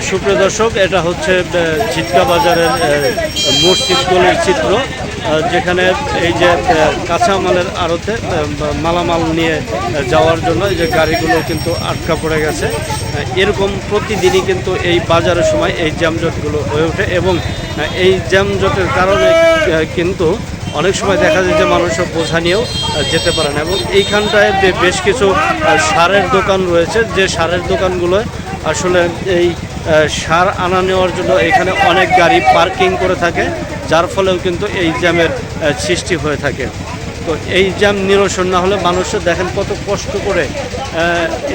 সুপ্রিয় দর্শক, এটা হচ্ছে ঝিটকা বাজারের মসজিদ গলির চিত্র যেখানে এই যে কাঁচামালের আড়তে মালামাল নিয়ে যাওয়ার জন্য এই যে গাড়িগুলো কিন্তু আটকা পড়ে গেছে। এরকম প্রতিদিনই কিন্তু এই বাজারের সময় এই জ্যামজটগুলো হয়ে ওঠে এবং এই জ্যামজটের কারণে কিন্তু অনেক সময় দেখা যায় যে মানুষ বোঝা নিয়েও যেতে পারে না এবং এইখানটায় বেশ কিছু সারের দোকান রয়েছে। যে সারের দোকানগুলোয় আসলে এই সার আনা নেওয়ার জন্য এখানে অনেক গাড়ি পার্কিং করে থাকে, যার ফলেও কিন্তু এই জ্যামের সৃষ্টি হয়ে থাকে। তো এই জ্যাম নিরসন না হলে মানুষও দেখেন কত কষ্ট করে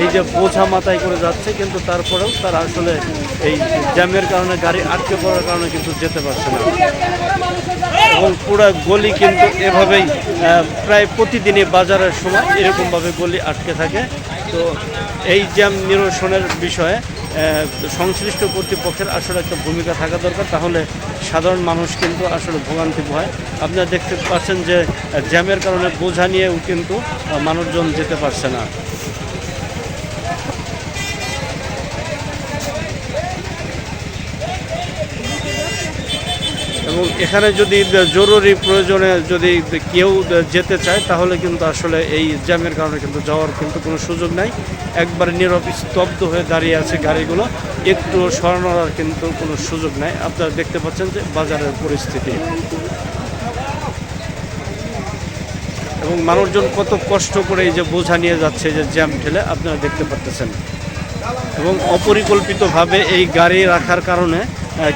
এই যে বোঝা মাথায় করে যাচ্ছে, কিন্তু তারপরেও তারা আসলে এই জ্যামের কারণে, গাড়ি আটকে পড়ার কারণে কিন্তু যেতে পারছে না। এবং পুরো গলি কিন্তু এভাবেই প্রায় প্রতিদিনই বাজারের সময় এরকমভাবে গলি আটকে থাকে। তো এই জ্যাম নিরসনের বিষয়ে সংশ্লিষ্ট কর্তৃপক্ষের আসলে একটা ভূমিকা থাকা দরকার, তাহলে সাধারণ মানুষ কিন্তু আসলে ভোগান্তি হয়। আপনারা দেখতে পাচ্ছেন যে জ্যামের কারণে বোঝা নিয়েও কিন্তু মানুষজন যেতে পারছে না এবং এখানে যদি জরুরি প্রয়োজনে যদি কেউ যেতে চায়, তাহলে কিন্তু আসলে এই জ্যামের কারণে কিন্তু যাওয়ার কিন্তু কোনো সুযোগ নাই। একবার নীরব, স্তব্ধ হয়ে দাঁড়িয়ে আছে গাড়িগুলো, একটু সরানোর কিন্তু কোনো সুযোগ নাই। আপনারা দেখতে পাচ্ছেন যে বাজারের পরিস্থিতি। এবং মানুষজন কত কষ্ট করে এই যে বোঝা নিয়ে যাচ্ছে যে জ্যাম ঠেলে, আপনারা দেখতে পাচ্ছেন এবং অপরিকল্পিতভাবে এই গাড়ি রাখার কারণে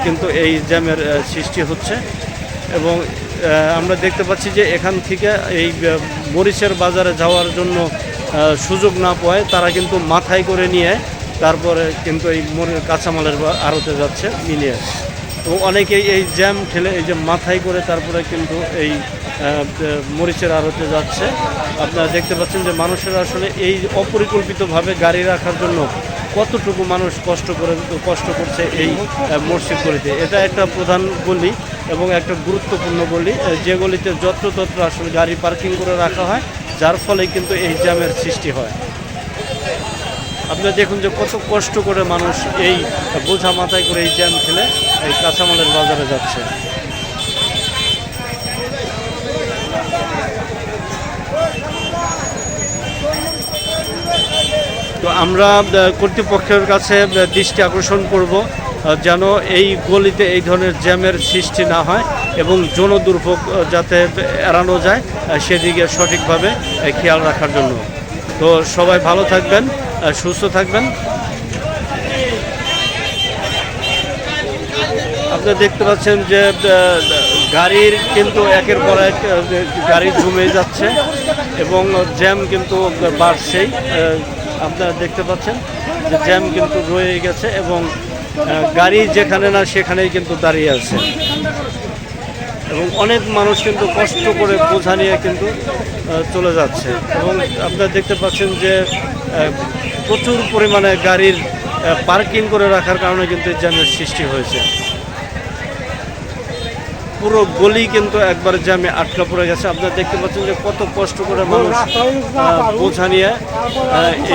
কিন্তু এই জ্যামের সৃষ্টি হচ্ছে। এবং আমরা দেখতে পাচ্ছি যে এখান থেকে এই মরিচের বাজারে যাওয়ার জন্য সুযোগ না পায় তারা কিন্তু মাথায় করে নিয়ে তারপরে কিন্তু এই কাঁচামালের আড়তে যাচ্ছে, মিলিয়ে। এবং অনেকেই এই জ্যাম ঠেলে এই যে মাথায় করে তারপরে কিন্তু এই মরিচের আড়তে যাচ্ছে। আপনারা দেখতে পাচ্ছেন যে মানুষের আসলে এই অপরিকল্পিতভাবে গাড়ি রাখার জন্য কতটুকু মানুষ কষ্ট করে কষ্ট করছে এই আহ, মসজিদ গলিতে এটা একটা প্রধান গলি এবং একটা গুরুত্বপূর্ণ গলি যে গলিতে যত্রতত্র আসলে গাড়ি পার্কিং করে রাখা হয় যার ফলে কিন্তু এই জ্যামের সৃষ্টি হয়। আপনারা দেখুন যে কত কষ্ট করে মানুষ এই বোঝা মাথায় করে এই জ্যাম ফেলে এই কাঁচামালের বাজারে যাচ্ছে। আমরা কর্তৃপক্ষের কাছে দৃষ্টি আকর্ষণ করব যেন এই গলিতে এই ধরনের জ্যামের সৃষ্টি না হয় এবং জনদুর্ভোগ আহ, যাতে এড়ানো যায় সেদিকে সঠিকভাবে খেয়াল রাখার জন্য। তো সবাই ভালো থাকবেন সুস্থ থাকবেন। আপনি দেখতে পাচ্ছেন যে গাড়ির কিন্তু একের পর এক গাড়ি জমে যাচ্ছে এবং জ্যাম কিন্তু বাড়ছেই আপনারা দেখতে পাচ্ছেন যে জ্যাম কিন্তু রয়ে গেছে এবং গাড়ি যেখানে না সেখানেই কিন্তু দাঁড়িয়ে আছে। এবং অনেক মানুষ কিন্তু কষ্ট করে বোঝা নিয়ে কিন্তু চলে যাচ্ছে। এবং আপনারা দেখতে পাচ্ছেন যে প্রচুর পরিমাণে গাড়ির পার্কিং করে রাখার কারণে কিন্তু জ্যামের সৃষ্টি হয়েছে। পুরো গলি কিন্তু একবার জ্যামে আটকা পড়ে গেছে। আপনারা দেখতে পাচ্ছেন যে কত কষ্ট করে মানুষ বোঝা নিয়ে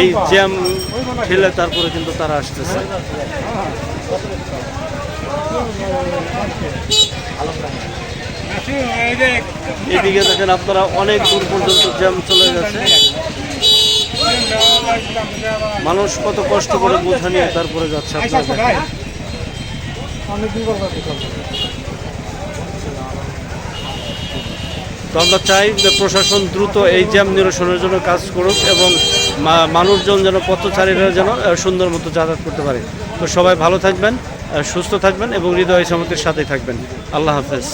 এই জ্যাম ঠেলে তারপরে কিন্তু তারা আসতেছে। এদিকে দেখেন আপনারা অনেক দূর পর্যন্ত জ্যাম চলে গেছে। মানুষ কত কষ্ট করে বোঝা নিয়ে তারপরে যাচ্ছে আপনারা তো আমরা চাই যে প্রশাসন দ্রুত এই জ্যাম নিরসনের জন্য কাজ করুক এবং মানুষজন যেন পথচারীরা যেন সুন্দর মতো যাতায়াত করতে পারে। তো সবাই ভালো থাকবেন সুস্থ থাকবেন এবং হৃদয় সমিতির সাথে থাকবেন। আল্লাহ হাফেজ।